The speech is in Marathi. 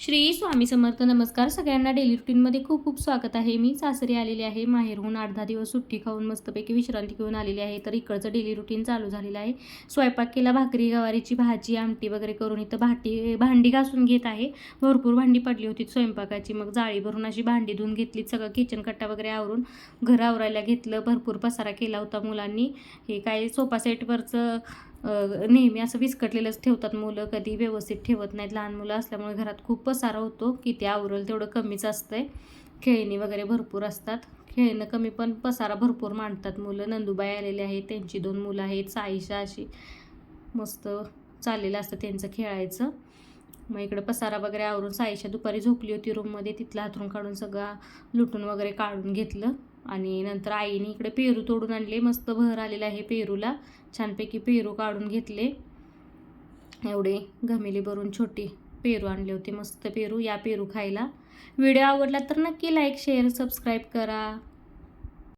श्री स्वामी समर्थ नमस्कार. सगळ्यांना डेली रुटीनमध्ये खूप खूप स्वागत आहे. मी सासरी आलेली आहे. माहेरहून आठ दहा दिवस सुट्टी खाऊन मस्तपैकी विश्रांती घेऊन आलेली आहे. तर इकडचं डेली रुटीन चालू झालेलं आहे. स्वयंपाक केला भाकरी गवारीची भाजी आमटी वगैरे करून इथं भाटी भांडी घासून घेत आहे. भरपूर भांडी पडली होती स्वयंपाकाची. मग जाळी भरून अशी भांडी धुवून घेतली. सगळं किचन कट्टा वगैरे आवरून घर आवरायला घेतलं. भरपूर पसारा केला होता मुलांनी. हे काय सोफा सेटवरचं नेहमी असं विस्कटलेलंच ठेवतात मुलं कधी व्यवस्थित ठेवत नाहीत. लहान मुलं असल्यामुळे घरात खूप पसारा होतो की ते आवरल तेवढं कमीच असतंय. खेळणी वगैरे भरपूर असतात. खेळणं कमी पण पसारा भरपूर मांडतात मुलं. नंदुबाई आलेले आहेत त्यांची दोन मुलं आहेत. साईशा अशी मस्त चाललेलं असतं त्यांचं खेळायचं. मग इकडं पसारा वगैरे आवरून साईशा दुपारी झोपली होती रूममध्ये तिथलं हातरून काढून सगळं लुटून वगैरे काढून घेतलं. आणि नंतर आईने इकडे पेरू तोडून आणले. मस्त भर आलेलं आहे पेरूला. छानपैकी पेरू काढून घेतले. एवढे घमेली भरून छोटी पेरू आणले होते. मस्त पेरू या पेरू खायला. व्हिडिओ आवडला तर नक्की लाईक शेअर सबस्क्राईब करा.